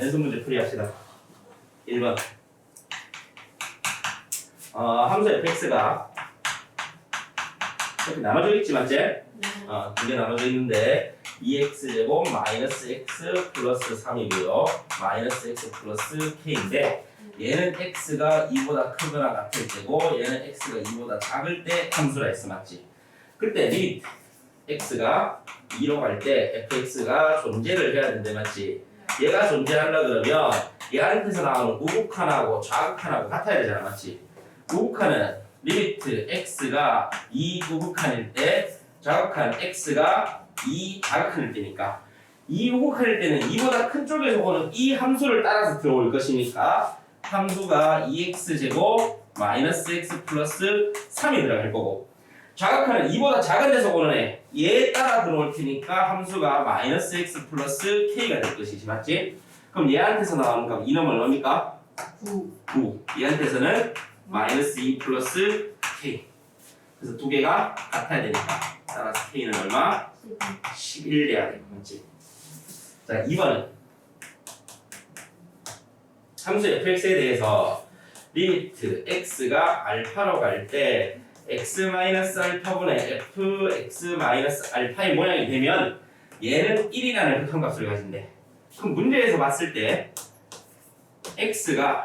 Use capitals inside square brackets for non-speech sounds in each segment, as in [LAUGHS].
연습 문제 풀이합시다. 1번. 어, 함수 fx가 이렇게 나눠져 있지 맞지? 어, 두개 나눠져 있는데 2x제곱 마이너스 x 플러스 3이고요. 마이너스 x 플러스 k인데 얘는 x가 2보다 크거나 같을 때고 얘는 x가 2보다 작을 때 함수라 했어 맞지? 그때 리 x가 2로 갈 때 fx가 존재를 해야 된대 맞지? 얘가 존재하려 그러면 얘한테서 나오는 우극한하고 좌극한하고 같아야 되잖아 맞지? 우극한은 리미트 x가 2 우극한일 때 좌극한 x가 2 좌극한일 때니까 2 우극한일 때는 2보다 큰 쪽에서 오는 이 함수를 따라서 들어올 것이니까 함수가 2x제곱 마이너스 x 플러스 3이 들어갈 거고 좌극하는 2보다 작은 데서 오는 애, 얘 따라 들어올 테니까 함수가 마이너스 x 플러스 k가 될 것이지, 맞지? 그럼 얘한테서 나오는 값 이놈은 뭡니까? 9 9. 얘한테서는 마이너스 2 플러스 k. 그래서 두 개가 같아야 되니까 따라서 k는 얼마? 11 돼야 돼, 맞지? 자, 2번은 함수 fx에 대해서 리미트 x가 알파로 갈때 x 마이너스 알파분의 fx 마이너스 알파의 모양이 되면 얘는 1이라는 극한값을 가진대. 그럼 문제에서 봤을 때 x가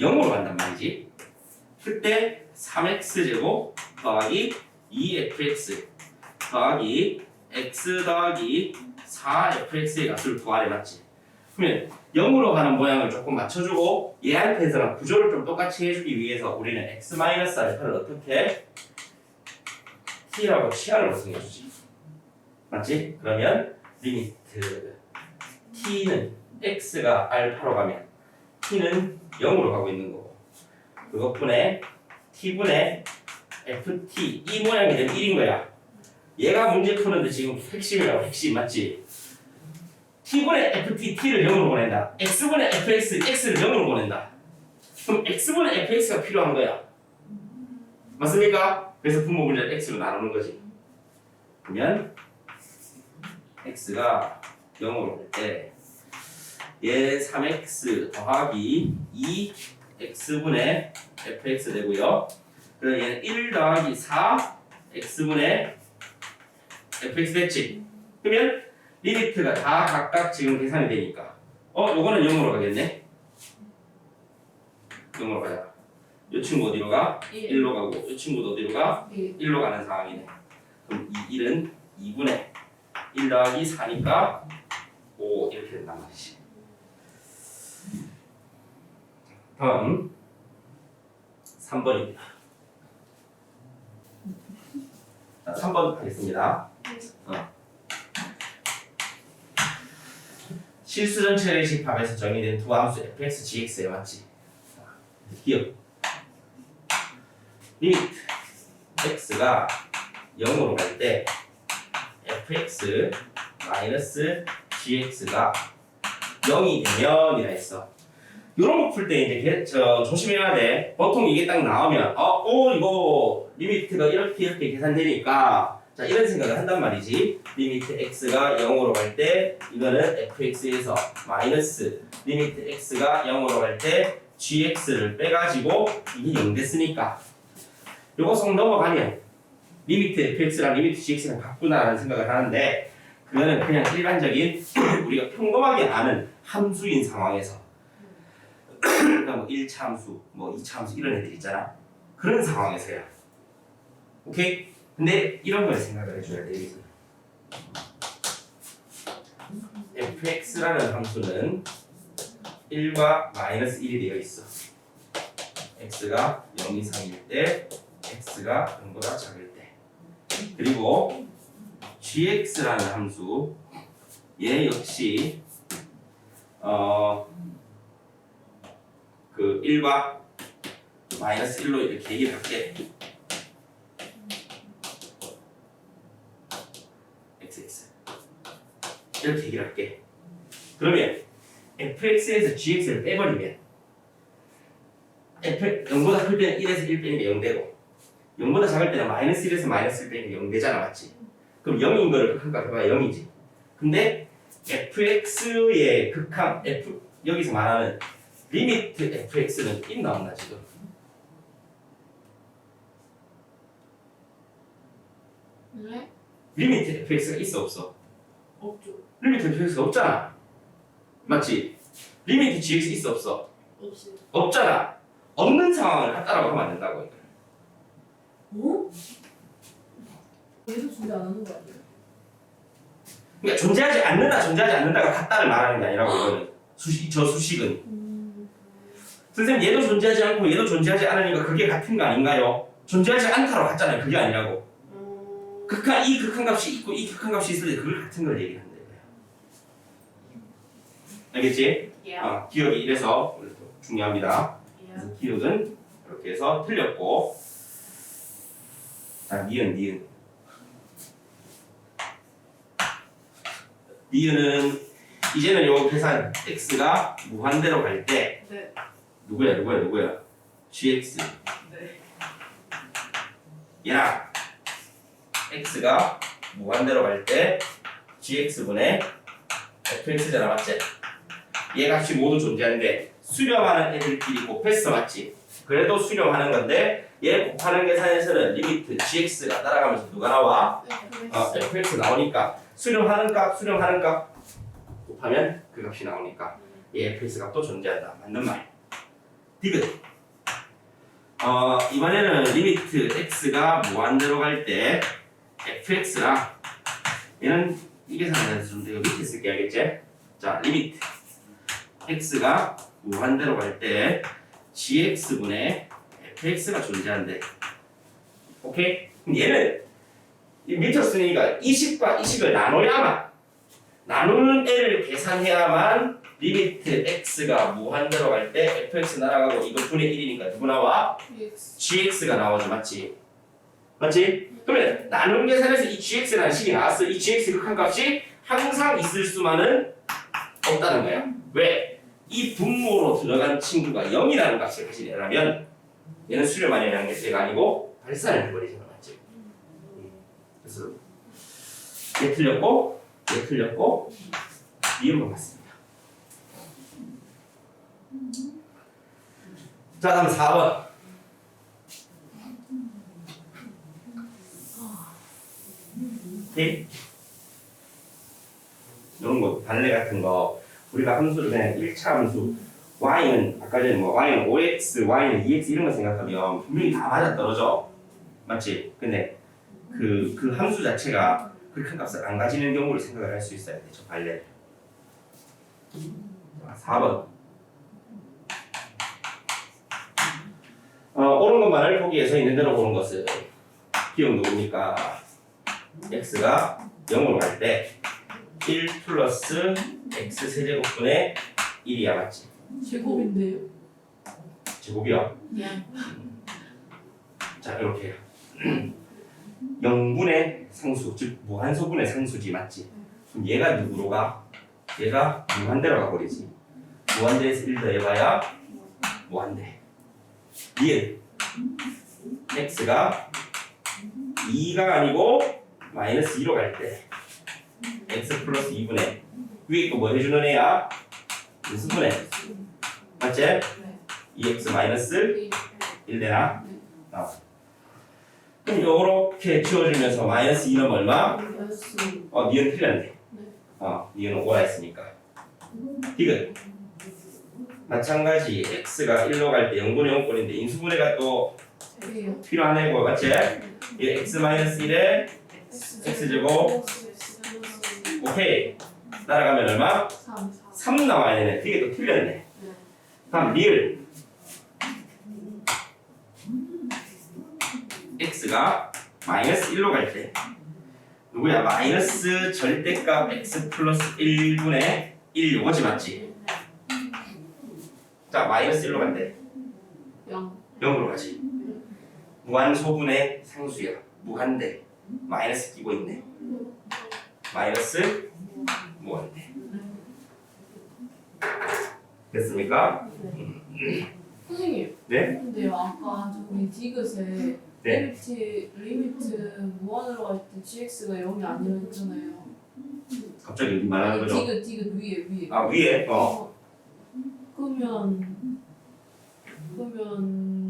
0으로 간단 말이지. 그때 3x 제곱 더하기 2fx 더하기 x 더하기 4fx의 값을 구하래 맞지? 그러면 0으로 가는 모양을 조금 맞춰주고 얘한테서는 구조를 좀 똑같이 해주기 위해서 우리는 x 마이너스 알파를 어떻게 t라고 치아를 생겨주지 맞지? 그러면 리미트 t는 x가 알파로 가면 t는 0으로 가고 있는 거고 그것분의 t분의 ft 이 모양이 되면 1인 거야 얘가 문제 푸는데 지금 핵심이라고 핵심 맞지? T분의 ft t를 0으로 보낸다. x분의 fx x를 0으로 보낸다. 그럼 x분의 fx가 필요한 거야. 맞습니까? 그래서 분모 분자를 x로 나누는 거지. 그러면 x가 0으로 갈때얘 3x 더하기 2 x분의 fx 되고요. 그리고 얘는 1 더하기 4 x분의 fx 됐지. 그러면 리미트가 다 각각 지금 계산이 되니까. 어 요거는 0으로 가겠네. 0으로 가자. 요 친구 어디로 가? 1 1로 가고. 요 친구도 어디로 가? 1 1로 가는 상황이네. 그럼 이 1은 2분의 1 더하기 4니까 5 이렇게 된단 말이지. 다음 3번입니다. 자 3번 하겠습니다 실수 전체의 식합에서 정의된 두 함수 fx, gx에 맞지? 기억 리미트 x가 0으로 갈 때 fx 마이너스 gx가 0이 되면이라 했어. 이런 거 풀 때 이제 개- 저 조심해야 돼. 보통 이게 딱 나오면 어, 어 이거 리미트가 이렇게 이렇게 계산되니까 자 이런 생각을 한단 말이지. 리미트 x가 0으로 갈 때 이거는 fx에서 마이너스 리미트 x가 0으로 갈 때 gx를 빼가지고 이게 0 됐으니까 요거 속 넘어가면 리미트 fx랑 리미트 gx랑 같구나라는 생각을 하는데 그거는 그냥 일반적인 [CLEARS THROAT] 우리가 평범하게 아는 함수인 상황에서 [CLEARS THROAT] 그러니까 뭐 1차 함수, 뭐 2차 함수 이런 애들 있잖아 그런 상황에서야 오케이? 근데 이런 걸 생각을 해줘야 돼 여기서 fx라는 함수는 1과 마이너스 1이 되어 있어. x가 0 이상일 때, x가 0보다 작을 때. 그리고 gx라는 함수, 얘 역시 어, 그 1과 마이너스 1로 이렇게 얘기를 할게. Xx 이렇게 얘기를 할게. 그러면 fx에서 gx를 빼버리면 f 0보다 클 때는 1에서 1 빼는 게 0 되고 0보다 작을 때는 마이너스 1에서 마이너스 1 빼는 게 0 되잖아 맞지? 그럼 0인 거를 극한값 해봐야 0이지 근데 fx의 극한 f 여기서 말하는 리미트 fx는 있나 없나 지금? 네? 리미트 fx가 있어 없어? 없죠. 리미트 fx가 없잖아. 맞지? 리미트 gx 있어 없어? 없어요. 없잖아. 없는 상황을 갖다라고 하면 안 된다고. 어? 얘도 준비 안 하는 거 아니에요? 그러니까 존재하지 않는다, 존재하지 않는다가 같다를 말하는 게 아니라고 이거는 수식, 저 수식은 음. 선생님 얘도 존재하지 않고 얘도 존재하지 않으니까 그게 같은 거 아닌가요? 존재하지 않다로 같잖아요. 그게 아니라고. 음. 극한 이 극한 값이 있고 이 극한 값이 있을 때 그걸 같은 걸 얘기하는 거예요. 알겠지? 예. 어, 기억이 이래서 오늘 또 중요합니다. 예. 그래서 기억은 이렇게 해서 틀렸고 자 니은 니은 니은은 이제는 요 계산 x가 무한대로 갈 때 네. 누구야 누구야 누구야 gx 네. 얘랑 x가 무한대로 갈 때 gx분의 fx잖아 맞지? 얘 값이 모두 존재하는데 수렴하는 애들끼리 곱했어 맞지? 그래도 수렴하는 건데 얘 곱하는 계산에서는 리미트 gx가 따라가면서 누가 나와? 어, fx 나오니까 수렴하는 값 수렴하는 값 곱하면 그 값이 나오니까 얘 fx 값도 존재한다 맞는 말 디귿 어 이번에는 리미트 x가 무한대로 갈때 fx랑 얘는 이 계산을 해서 좀 이거 밑에 쓸게 알겠지? 자 리미트 x가 무한대로 갈 때 gx분의 fx가 존재한대 오케이? 그럼 얘는 이 미터 쓰니까 이식과 이식을 나눠야만 나누는 애를 계산해야만 리미트 x가 무한대로 갈 때 fx 날아가고 이거 분의 1이니까 누구 나와? EX. gx가 나오죠 맞지? 맞지? 그러면 나눔 계산에서 이 gx라는 식이 나왔어 이 gx 극한 값이 항상 있을 수만은 없다는 거야 왜? 이 분모로 들어간 친구가 0이라는 값을 가지려면 얘는 수렴하는 양계가 아니고 발산을 해버리잖아 맞지? 그래서 얘 틀렸고 얘 틀렸고 이음만 맞습니다 자 다음 4번 오케이? 이런 거 발레 같은 거 우리가 함수를 그냥 1차 함수 y는 아까 전에 뭐 y는 5x, y는 2x 이런 거 생각하면 분명히 다 맞아 떨어져 맞지? 근데 그, 그 함수 자체가 그 큰 값을 안 가지는 경우를 생각을 할 수 있어야 되죠 발레 자, 4번 어, 옳은 것만을 보기에서 있는 대로 보는 것은 기억 누굽니까? X가 0으로 갈 때 1 플러스 x 세제곱분의 1이야 맞지? 제곱인데요? 제곱이야 예. 자 이렇게 해요 [CLEARS THROAT] 0분의 상수 즉 무한소분의 상수지 맞지? 그럼 얘가 누구로 가? 얘가 무한대로 가버리지 무한대에서 1 더해봐야 무한대 니은 x가 2가 아니고 마이너스 2로 갈 때 x 플러스 2분의 위에 거뭐 해주는 애야? 인수분해 맞지? 네. 2x 마이너스 1 되나? 나와 그럼 요렇게 지워주면서 마이너스 2는 얼마? 어 니은 틀렸네 네. 어 니은 5라 했으니까 디귿 마찬가지 x가 1로 갈 때 0분의 0꼴인데 인수분해가 또 세개요. 필요한 애고 맞지? 이 x 마이너스 1에 X제곱. 오케이 따라가면 얼마? 3. 3 나와야 되네 이게 또 틀렸네 네. 다음 리을 x가 마이너스 1로 갈 때 누구야 마이너스 절대값 x 플러스 1분의 1 요거지 맞지? 자 마이너스 1로 간대 0. 0으로 가지 무한소분의 상수야 무한대 마이너스 끼고 있네 마이너스 무한대 됐습니까? 선생님. 네? 근데요 아까 저기 디귿에 네. 리미트 리미트 무한으로 갈 때 gx가 0이 아니라 했잖아요. 갑자기 말하는 거죠? 디귿 디귿 위에 위에. 아 위에 어 그러면 그러면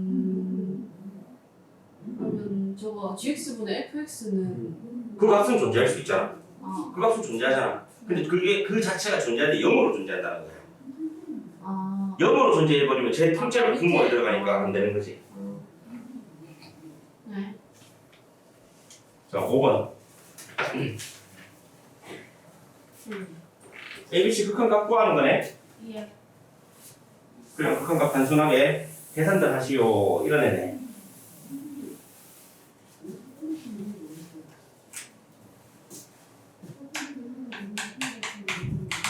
저거 gx분의 fx는 그 값은 존재할 수 있잖아. 아, 그 값은 존재하잖아. 근데 그게 그 자체가 존재하는데 0으로 존재한다는 거야. 아 0으로 존재해버리면 제 통째로 분모에 들어가니까 안 되는 거지. 네. 자, 5번. ABC 극한 값 구하는 거네. 예. 그냥 극한 값 단순하게 계산들 하시오. 이런 애네.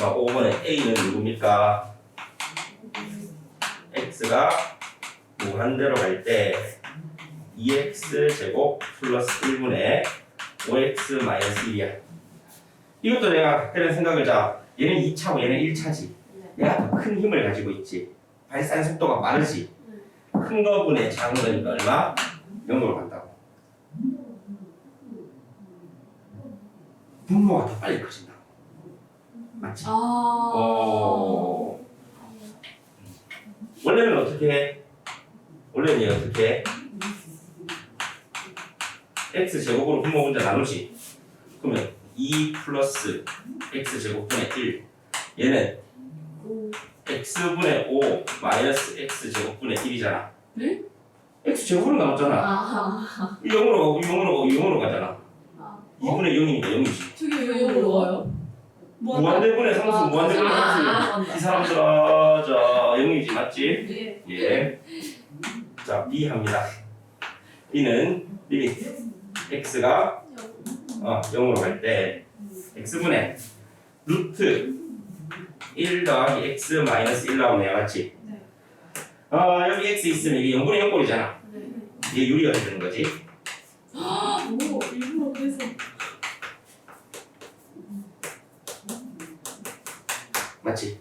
자, 5번에 A는 누굽니까? X가 무한대로 갈 때 2x 제곱 플러스 1분의 5x 마이너스 1이야. 이것도 내가 그런 생각을 자. 얘는 2차고 얘는 1차지. 얘가 더큰 힘을 가지고 있지. 발산 속도가 빠르지. 큰 거분의 작은 거니까 얼마? 0으로 간다고. 분모가 더 빨리 커진다고. 맞지? 아 어. 원래는 어떻게 해? 원래는 얘 어떻게 해? x 제곱으로 분모 혼자 나누지. 그러면 2 플러스 x 제곱분의 1. 얘는 오. x분의 5 마이너스 x 제곱분의 1이잖아. 네? x 제곱으로 나눴잖아. 아, 0으로 가고 0으로 가고 0으로 가잖아. 아. 2분의 0이니까 0이지. 저기 왜 영어로 와요? 무한대분의 상수, 무한대분의 상수. 아, 이 사람들아, 자, 0이지 맞지? 예. 예. 자, B 합니다. B는 리미트 x가 어, 0으로 갈 때 x분의 루트 1 더하기 x 마이너스 1 나오네요. 맞지? 네. 어, 여기 x 있으면 이게 0분의 0꼴이잖아. 네. 이게 유리가 되는 거지. 오 일부러 그래서 맞지?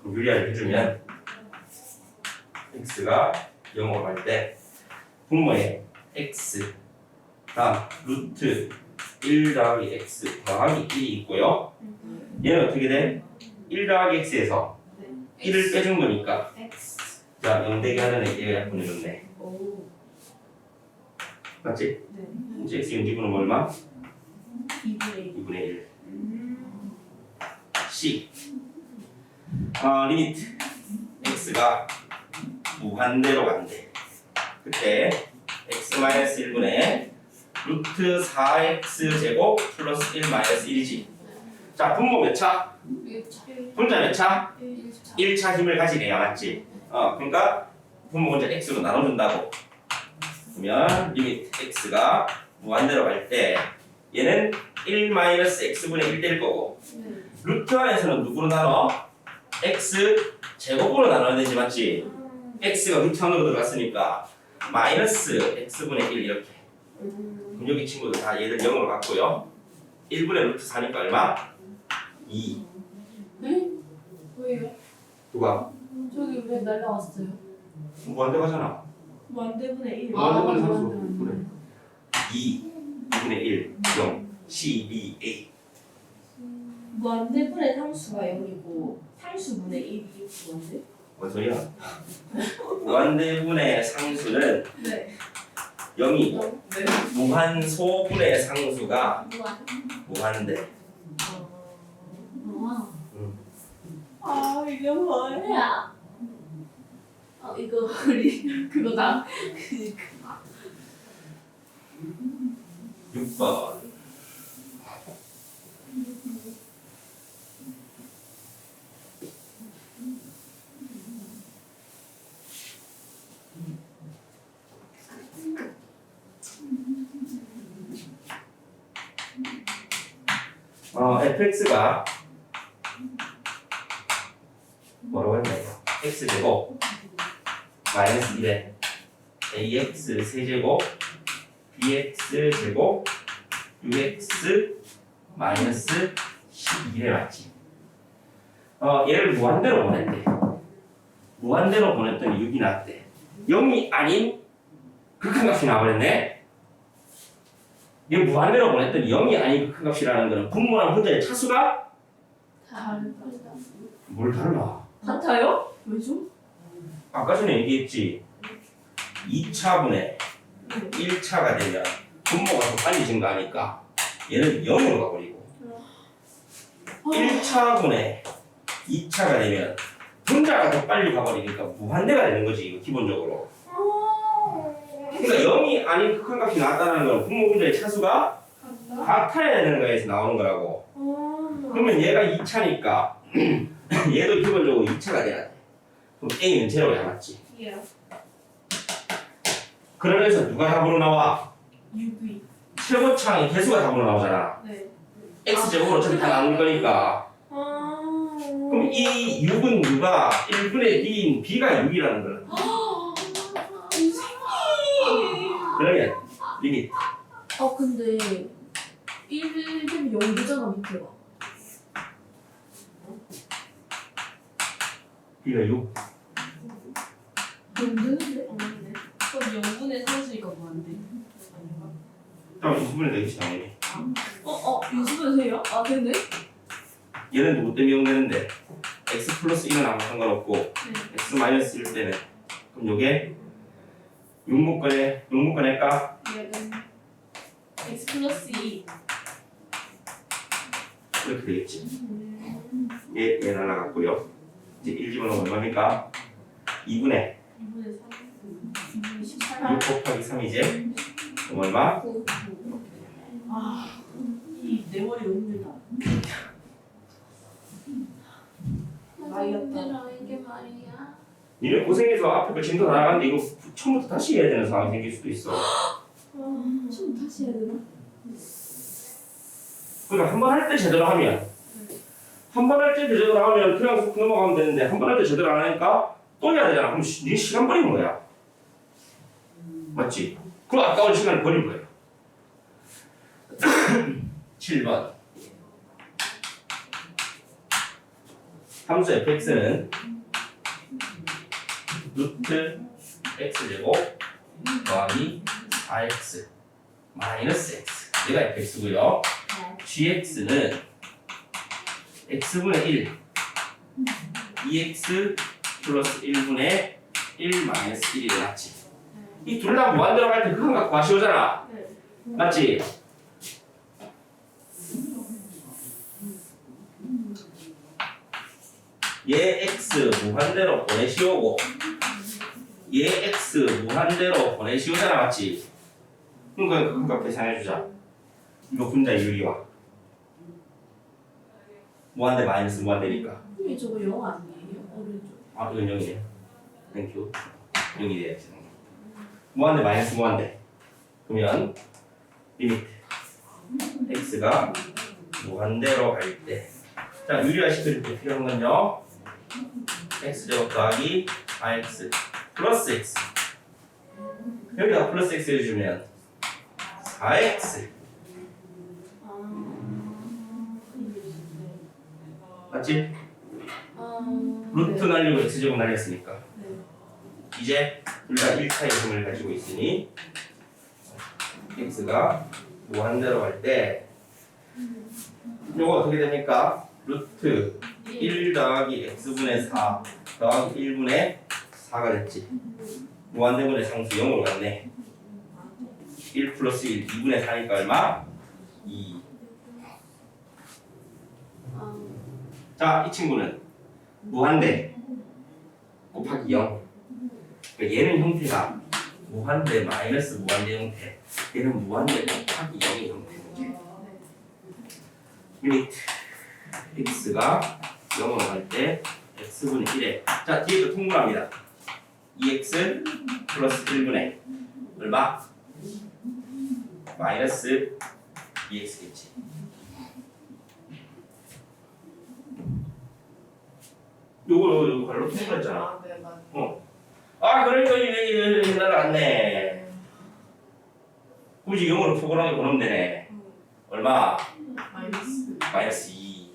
그럼 유리화를 해주면 x가 0으로 갈 때 분모에 x 다음 루트 1 더하기 x 더하기 1이 있고요. 얘는 어떻게 돼? 1 더하기 x에서 1을 빼준 거니까 x 자 0대기 하는 애가 보내줬네. 오 맞지? 네. 이제 x 영지분은 얼마? 2분의 2분의 1. C. 어, 리미트 x가 무한대로 간대. 그때 x-1분의 루트 4x 제곱 플러스 1 마이너스 1이지. 자, 분모 몇 차? 분자 몇 차? 1차 1차 힘을 가지네요. 맞지? 어, 그러니까 분모 먼저 x로 나눠준다고. 그러면 리미트 x가 무한대로 갈 때 얘는 1 마이너스 x분의 1 될 거고 네. 루트 안에서는 누구로 나눠? X 제곱으로 나눠야 되지 맞지? x가 루트 안으로 들어갔으니까 마이너스 x분의 1 이렇게 그럼 여기 친구들 다 얘들 0으로 갔고요 1분의 루트 4니까 얼마? 2 네? 왜요? 누가? 저기 왜 날라왔어요? 무한대 가잖아 완대분의 1. 아, 무한대분의 상수 무한대. 그래 2 2분의 1 0 C, B, A 무한대분의 상수가 0이고 상수분의 1이 무한대? 뭔 소리야? 무한대분의 상수는 네. 0이 네. 무한소분의 상수가 무한 무한대 아아 이게 뭐야? 뭐야 어 이거 우리 그거다 그 6번 어, fx가 뭐라고 했나요? x 제곱 마이너스 1에 ax 세제곱 bx 제곱 6x 마이너스 12래 맞지? 어 얘를 무한대로 보냈대. 무한대로 보냈더니 6이 나왔대. 0이 아닌 극한 값이 나와버렸네. 얘 무한대로 보냈더니 0이 아닌 극한 값이라는 거는 분모랑 분자의 차수가 다르다 뭘 달라? 같아요? 왜죠? 아까 전에 얘기했지. 2차분의 1차가 되면 분모가 더 빨리 증가하니까 얘는 0으로 가버리고. 1차분의 2차가 되면 분자가 더 빨리 가버리니까 무한대가 되는 거지 이거 기본적으로 그러니까 0이 아닌 극한 값이 나왔다는 건 분모 분자의 차수가 같아야 되는 거에서 나오는 거라고 그러면 얘가 2차니까 [CLEARS THROAT] 얘도 기본적으로 2차가 돼야 돼 그럼 A는 제로야 맞지? 예. 그러면서 누가 답으로 나와? UV. 최고창의 개수가 답으로 나오잖아 네. X제곱으로 어차피 다 나올 거니까 아. 그럼 이 6은 U가 1분의 B인 B가 6이라는 거야 그러면 리밋 아 근데 1 되면 0 되잖아 밑에가. B가 6 0 되는데? 없는데. 그럼 0분의 3수니까 뭐안 돼? 다음 2분의 되겠지 당연히 어, 어, 유수분 세요? 아, 됐네? 얘는 누구 때문에 0 되는데 X 플러스 1은 아무 상관없고 네. X 마이너스 1 때문에 그럼 요게 6묶어내 6묶어낼까? 얘는 X 플러스 2. 이렇게 되겠지 얘, 얘 날라갔고요 이제 1 집어넣으면 얼마입니까? 2분의 2분의 3. 2분의 18. 6 곱하기 3이지 그럼 얼마? 9. 아, 이내 머리 너무 힘들다. 힘들어, 이게 말이야. 니네 고생해서 앞에 거 진도 다 나갔는데 이거 처음부터 다시 해야 되는 상황이 생길 수도 있어. 좀 다시 해야 되나? 그러니까 한 번 할 때 제대로 하면. 한 번 할 때 제대로 하면 그냥 훅 넘어가면 되는데 한 번 할 때 제대로 안 하니까 또 해야 되잖아. 그럼 시, 네 시간 버리는 거야. 맞지? 그럼 아까운 시간을 버린 거야. 7번. 함수 fx는 루트 x제곱 더하기 4x 마이너스 x. 얘가 fx고요. gx는 x분의 1 2x 플러스 1분의 1 마이너스 1이 맞지? 이 둘 다 무한대로 갈때 그건 갖고 아쉬우잖아. 네. 맞지? 얘 x 무한대로 보내시오고 얘 x 무한대로 보내시오잖아 맞지? 그러니까 그값 계산해주자. 이거 분자 유리와 무한대 마이너스 무한대니까? 근데 저거 0 아니에요? 오른쪽. 아 이건 0이네 땡큐 0이 돼야지 무한대 마이너스 무한대? 그러면 리미트 x가 무한대로 갈 때 자 유리화 시킬 때 필요한 건요. X제곱 더하기 4x 플러스 x 여기다 플러스 x 해주면 4x 맞지? 아. 루트 날리고 x제곱 날렸으니까 네. 이제 둘 다 1차의 힘을 가지고 있으니 x가 무한대로 갈때 요거 어떻게 됩니까? 루트 1 더하기 x분의 4 더하기 1분의 4가 됐지 무한대분의 상수 0으로 갔네 1 플러스 1 2분의 4니까 얼마? 2 아. 자, 이 친구는 무한대 곱하기 0. 그러니까 얘는 형태가 무한대 마이너스 무한대 형태. 얘는 무한대 곱하기 0의 형태인데. 리미트 x가 0으로 갈 때 x분의 1에 자 뒤에도 통분합니다. 2x 플러스 1분의 얼마? 마이너스 2x겠지. 요거 요거 발로 통분했잖아. 아, 네, 맞아. 아 그러니까 이게 이게 날라갔네. 굳이 영어로 포근하게 보내면 되네. 얼마? 마이너스. 마이너스 2.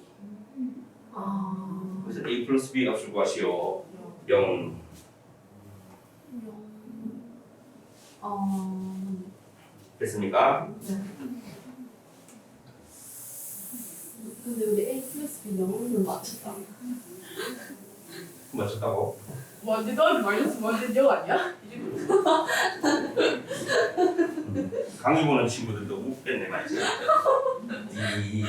아. 그래서 a 플러스 b 값을 구하시오. 0. 아. 됐습니까? 근데 우리 A 플러스 B 0을 맞췄다. 맞췄다고? 완전 너한테 마이너스 완전 영 아니야? 강의 보는 친구들도 웃겠네 맞지? 이,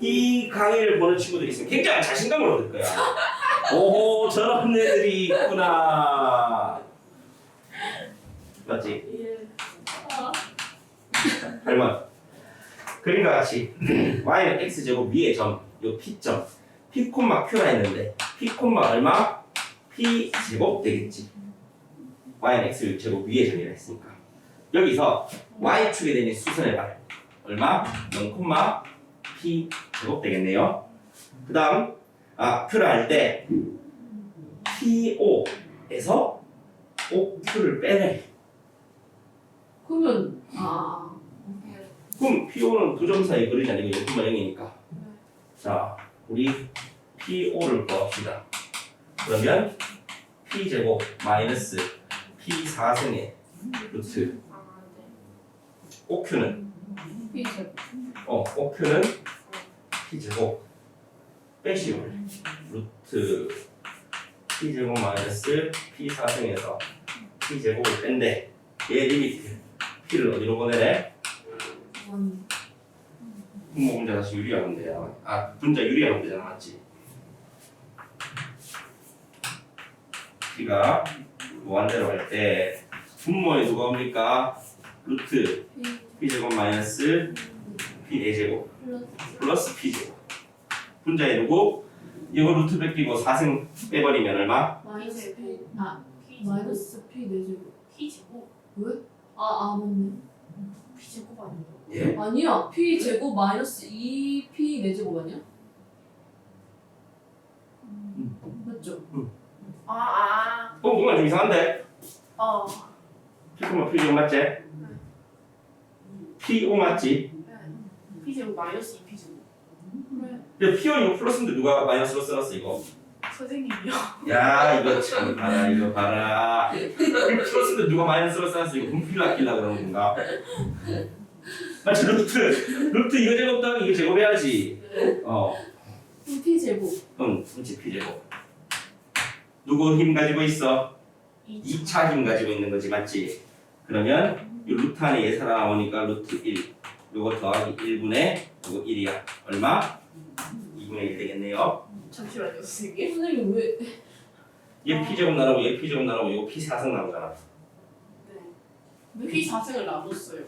이 강의를 보는 친구들이 있으면 굉장히 자신감을 얻을 거야. 오 저런 애들이 있구나. 맞지? 예. 8번. 그림과 같이 y는 x 제곱 위의 점, 요 p 점, p 콤마 q라 했는데 p 콤마 얼마? p 제곱 되겠지. y는 x 제곱 위의 점이라 했으니까 여기서 y 축에 되는 수선의 발 얼마? 0 콤마 p 제곱 되겠네요. 그다음 아 q라 할때 po에서 OQ를 빼내. 그러면 아 그럼 PO는 두 점 사이 거리지 아니고 0,0이니까 0이니까. 자, 우리 PO를 구합시다. 그러면 P 제곱 마이너스 P 4승의 루트. OQ는 P 제곱 어 OQ는 P 제곱 빼시오 루트 P 제곱 마이너스 P 4승에서 P 제곱을 뺀대. 얘 리미트 P를 어디로 보내래? 원 분모 분자 다시 유리하면 돼. 아 분자 유리하면 되잖아, 맞지? P가 무한대로 할 때 분모에 누가 옵니까? 루트 P P 제곱 마이너스 P 4 제곱 플러스 플러스 P 제곱 분자에 누구? 이거 루트 베끼고 4승 빼버리면 얼마? 마이너스 P 아 P 마이너스 P 네 제곱 P 제곱 왜? 아아 맞네 P 제곱 아니에요? 예? 아니야 P 제곱 마이너스 2P 네 제곱 아니야? 맞죠? 아, 아, 어 뭔가 좀 이상한데? 어. P 콤마 P 제곱 맞지? P 맞지? 네. P 제곱 마이너스 2 P 제곱. 근데 O 이거 플러스인데 누가 마이너스로 써놨어 이거? 선생님이요. 야 이거 참 봐라 이거 봐라 플러스인데 누가 마이너스로 써놨어 이거 분필 아끼려 그러는 건가? 맞지 루트 루트 이거 제곱 더하기 이거 제곱해야지 어 P 제곱 응 그렇지 P 제곱 누구 힘 가지고 있어? 2차 힘 가지고 있는 거지 맞지? 그러면 이 루트 안에 얘 살아나오니까 루트 1 요거 더하기 1분의 요거 1이야. 얼마? 2분의 1 되겠네요. 잠시만요, 선생님. 선생님 왜? 얘 P 제곱 나누고 얘 P 제곱 나누고 이거 P 4승 나오잖아. 네. P 4승을 나눴어요.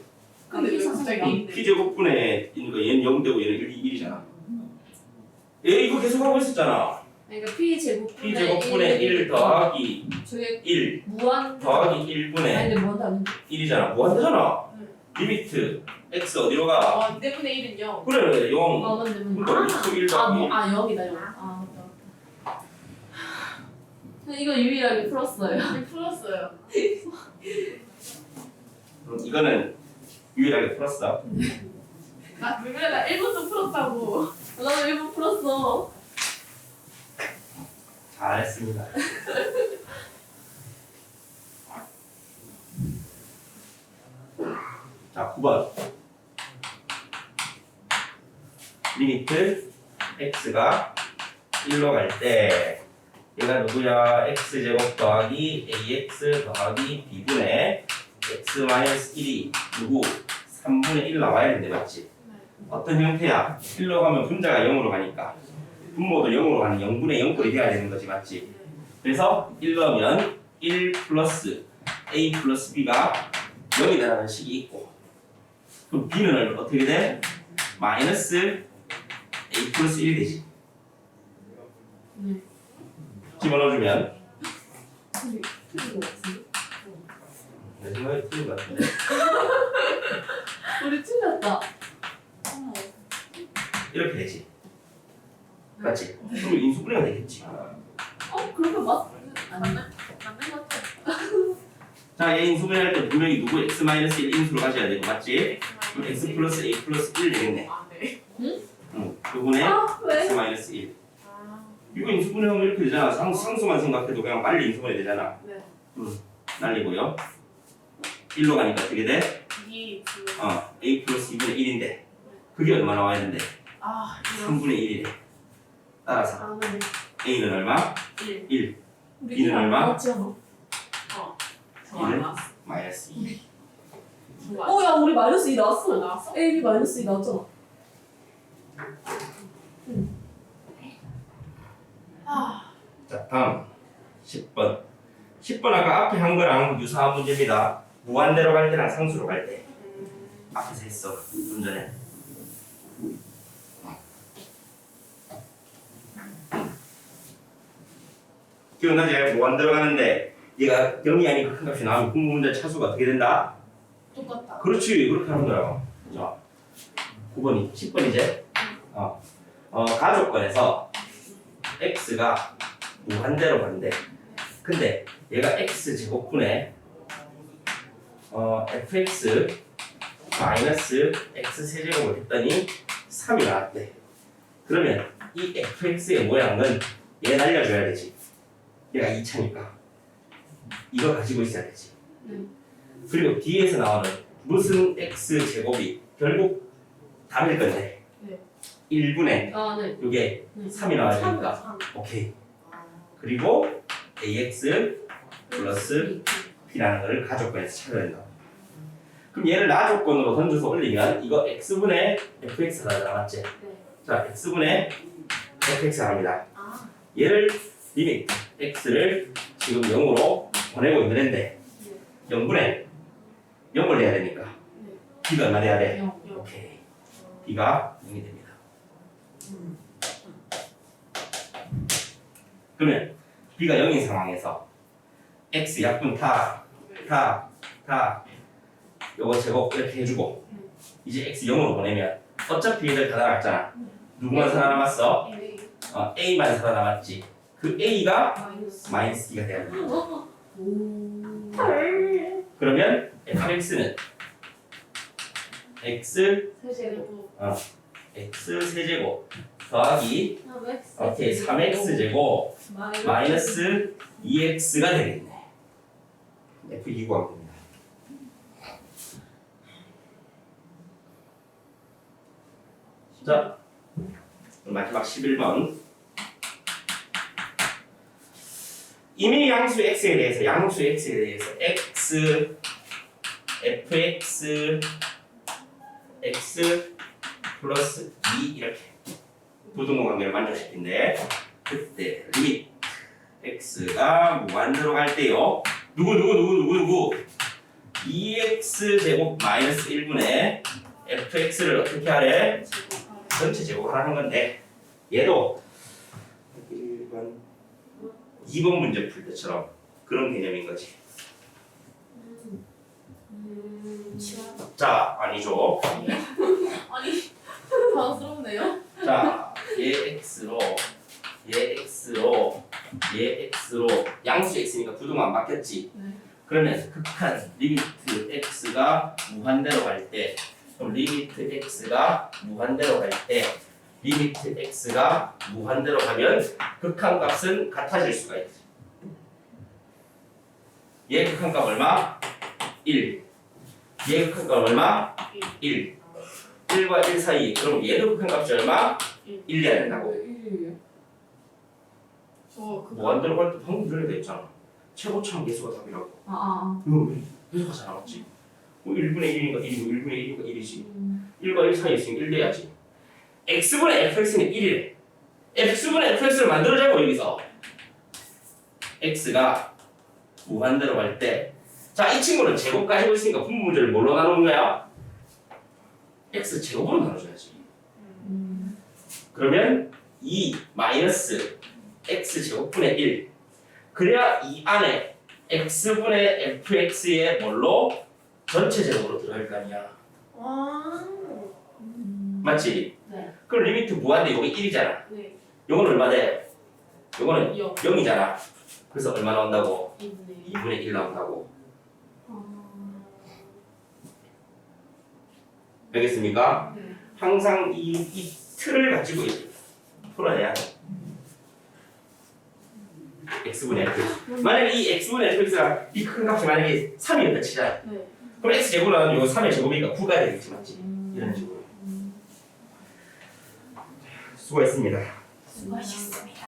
아, 근데 P 왜 4승을 갑자기 나눴- P 제곱분의 그러니까 얘는 0 되고 얘는 1, 1이잖아. 얘 이거 계속 하고 있었잖아. 그러니까 P 제곱 P 제곱분의 1 더하기 저게 1 무한 더하기 아니 1분의 근데 무한도 아닌데. 1이잖아. 무한대잖아. 리미트 x 어디로 가? 아, 2분의 1은 0. 그래 0아 그러니까 루트 1 아, 더하기 뭐, 아 여기다 여기 아 맞다 맞다 이거 유일하게 풀었어요 풀었어요. 그럼 이거는 유일하게 풀었어 나, 왜 그래? 나 1분도 풀었다고. 나도 일부 풀었어 잘했습니다 [LAUGHS] 자 9번 리미트 x가 1로 갈 때 얘가 누구야 x제곱 더하기 ax 더하기 b분의 x 마이너스 1이 누구 3분의 1 나와야 되는데 맞지? 어떤 형태야? 1로 가면 분자가 0으로 가니까 분모도 0으로 가는 0분의 0꼴이 돼야 되는 거지 맞지? 그래서 1 넣으면 1 플러스 a 플러스 b가 0이 되라는 식이 있고 그럼 b는 어떻게 돼? 마이너스 a 플러스 1이 되지? 네 집어넣어주면. 틀린 거 같은데 내 생각에 틀린 것 같은데. 우리 틀렸다. 이렇게 되지. 맞지? 그럼 인수분해가 되겠지. 어 그러면 맞 아니 맞는 것 같아. 자, 얘 인수분해할 때 분명히 누구 x 마이너스 1 인수로 가져야 되고 맞지? 그럼 x 플러스 a 플러스 1 되겠네 아, 네. 응, 그분의 아 왜? x 마이너스 1 아, 이거 인수분해 하면 이렇게 되잖아. 상, 상수만 생각해도 그냥 빨리 인수분해 되잖아. 네. 날리고요. 1로 가니까 어떻게 돼? 2 플러스. 어, a 플러스 2분의 1인데 그게 얼마 나와야 되는데? 아, 이런. 3분의 1이래. 따라서 아 네. a는 얼마? 1. 1 우리 이는 얼마? 나왔지 않아? 어. 저 이는? 안 나왔어. 마이너스 2 저거 안 어, 야, 우리 마이너스 2 나왔어. 나왔어. 나왔어? A, B 마이너스 2 나왔잖아. 아. 자 다음 10번 10번 아까 앞에 한 거랑 유사한 문제입니다 무한대로 갈 때랑 상수로 갈 때 앞에서 했어 좀 전에 기억나지? 무한대로 가는데 얘가 0이 아니고 큰 값이 나오면 분모문제 차수가 어떻게 된다? 똑같다. 그렇지 그렇게 하는 거야 자 9번이 10번이제 어, 어 가족권에서 x가 무한대로 가는데 근데 얘가 x 제곱분에 어 fx 마이너스 x 세제곱을 했더니 3이 나왔대. 그러면 이 fx의 모양은 얘 날려줘야 되지. 얘가 2차니까. 이거 가지고 있어야 되지. 그리고 뒤에서 나오는 무슨 x 제곱이 결국 답일 건데. 네. 1분의 아, 네. 이게 네. 3이 나와야 삼. 되니까 삼. 오케이 그리고 ax 플러스 b라는 거를 가족권에서 찾아야 된다 그럼 얘를 나 조건으로 던져서 올리면 이거 x분의 fx가 나왔지 네. 자 x분의 fx가 나옵니다 아. 얘를 리밋 x를 지금 0으로 보내고 있는 데 0분의 0을 내야 되니까 네. b가 얼마 돼야 돼? 영. 영. 오케이 b가 0이 됩니다 음. 그러면 b가 0인 상황에서 x 약분 다, 다, 다 요거 제곱 이렇게 해주고 이제 x 0으로 보내면 어차피 얘들 다 날아갔잖아 누구만 살아남았어? A. 어, a만 살아남았지 그 a가 마이너스. 마이너스 2가 돼야 돼 오. 그러면 fx는 x 세제곱. X 세제곱 더하기 3X. 오케이 3x 제곱 마이너스 2x가 되겠네 f 2 구하면 됩니다 자 그럼 마지막 11번 이미 양수 x에 대해서 양수 x에 대해서 x fx x 플러스 2 이렇게 부등호 관계를 만족시킨대 그때 리밋 x가 무한대로 갈 때요 누구 누구 누구 누구 누구 2x 제곱 마이너스 1분의 fx를 어떻게 하래? 전체 제곱하라는 건데 얘도 1번 2번 문제 풀 때처럼 그런 개념인 거지 음. 자 아니죠 아니. 당스럽네요. 자, 얘 x로 얘 x로 얘 x로 양수 x니까 바뀌었지. 네. 그러면 극한 리미트 x가 무한대로 갈 때, 그럼 리미트 x가 무한대로 갈 때, 리미트 x가 무한대로 가면 극한 값은 같아질 수가 있지. 얘 극한 값 얼마? 1. 얘 극한 값 얼마? 1. 1과 1 사이. 그럼 얘도 극한 값이 얼마? 1 해야 된다고. 저 그. 무한대로 갈 때 방금 전에 됐잖아. 최고차항 계수가 답이라고. 아, 아, 왜? 계수가 잘 나왔지. 뭐 1분의 1이니까 1이고 1분의 1이니까 1이지. 음. 1과 1 사이에 있으면 1 돼야지. x분의 fx는 1이래. x분의 fx를 만들어자고 여기서. x가 무한대로 갈 때. 자, 이 친구는 제곱까 해고 있으니까 분모 문제를 뭘로 나누는 거야? x 제곱으로 나눠줘야지. 음. 그러면 2 마이너스 x 제곱분의 1 그래야 이 안에 x분의 fx의 뭘로 전체 제곱으로 들어갈 거 아니야 아. 음. 맞지? 네. 그럼 리미트 무한대 요게 1이잖아 네. 요거는 얼마 돼? 요거는 영. 0이잖아 그래서 얼마 나온다고? 이분의 2분의 1 나온다고 아. 알겠습니까? 네. 항상 이, 이 틀을 가지고 풀어내야 돼 x분의 f 만약에 이 x분의 fx가 이 큰 값이 만약에 3이었다 치자 네. 그럼 x 제곱은 요 3의 제곱이니까 9가 되겠지 맞지? 이런 식으로 수고했습니다 수고하셨습니다.